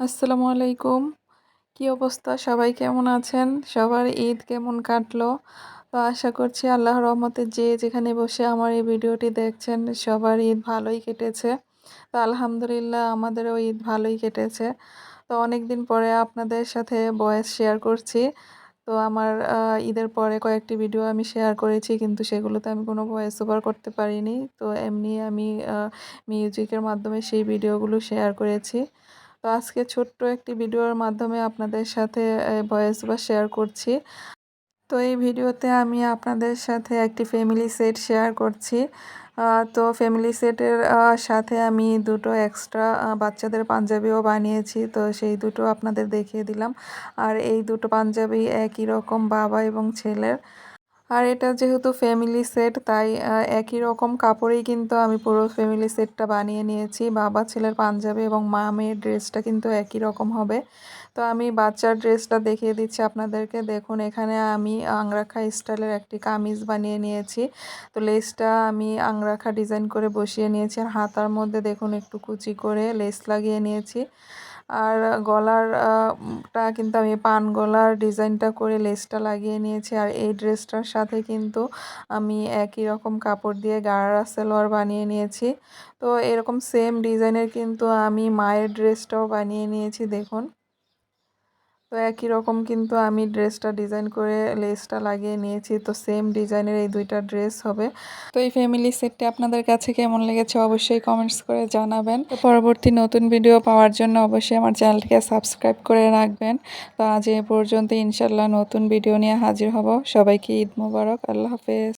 আসসালামু আলাইকুম। কি অবস্থা? সবাই কেমন আছেন? সবার ঈদ কেমন কাটলো? তো আশা করছি আল্লাহর রহমতে যে যেখানে বসে আমার এই ভিডিওটি দেখছেন, সবার ঈদ ভালোই কেটেছে। তো আলহামদুলিল্লাহ আমাদেরও ঈদ ভালোই কেটেছে। তো অনেক দিন পরে আপনাদের সাথে বয়েস শেয়ার করছি। তো আমার ঈদের পরে কয়েকটি ভিডিও আমি শেয়ার করেছি, কিন্তু সেগুলোতে আমি কোনো ভয়েস ওভার করতে পারিনি। তো এমনি আমি মিউজিকের মাধ্যমে সেই ভিডিওগুলো শেয়ার করেছি। তো আজকে ছোট্ট একটি ভিডিওর মাধ্যমে আপনাদের সাথে ভয়েস বা শেয়ার করছি। তো এই ভিডিওতে আমি আপনাদের সাথে একটি ফ্যামিলি সেট শেয়ার করছি। তো ফ্যামিলি সেটের সাথে আমি দুটো এক্সট্রা বাচ্চাদের পাঞ্জাবিও বানিয়েছি। তো সেই দুটো আপনাদের দেখিয়ে দিলাম। আর এই দুটো পাঞ্জাবি একই রকম বাবা এবং ছেলের। আর এটা যেহেতু ফ্যামিলি সেট তাই একই রকম কাপড়েই কিন্তু আমি পুরো ফ্যামিলি সেটটা বানিয়ে নিয়েছি। বাবা ছেলের পাঞ্জাবি এবং মা মেয়ের ড্রেসটা কিন্তু একই রকম হবে। তো আমি বাচ্চার ড্রেসটা দেখিয়ে দিচ্ছি আপনাদেরকে। দেখুন, এখানে আমি আংরাখা স্টাইলের একটি কামিজ বানিয়ে নিয়েছি। তো লেসটা আমি আংরাখা ডিজাইন করে বসিয়ে নিয়েছি। আর হাতার মধ্যে দেখুন, একটু কুচি করে লেস লাগিয়ে নিয়েছি। আর গলারটা কিন্তু আমি পান গলার ডিজাইনটা করে লেসটা লাগিয়ে নিয়েছি। আর এই ড্রেসটার সাথে কিন্তু আমি একই রকম কাপড় দিয়ে গাড়া সেলোয়ার বানিয়ে নিয়েছি। তো এরকম সেম ডিজাইনের কিন্তু আমি মায়ের ড্রেসটাও বানিয়ে নিয়েছি, দেখুন। তো একই রকম কিন্তু আমি ড্রেসটা ডিজাইন করে লেসটা লাগিয়ে নিয়েছি। তো সেম ডিজাইনের এই দুইটা ড্রেস হবে। তো এই ফ্যামিলি সেটটি আপনাদের কাছে কেমন লেগেছে অবশ্যই কমেন্টস করে জানাবেন। তো পরবর্তী নতুন ভিডিও পাওয়ার জন্য অবশ্যই আমার চ্যানেলটিকে সাবস্ক্রাইব করে রাখবেন। তো আজ এ পর্যন্ত ইনশাল্লাহ নতুন ভিডিও নিয়ে হাজির হব। সবাইকে ঈদ মুবারক। আল্লাহ হাফেজ।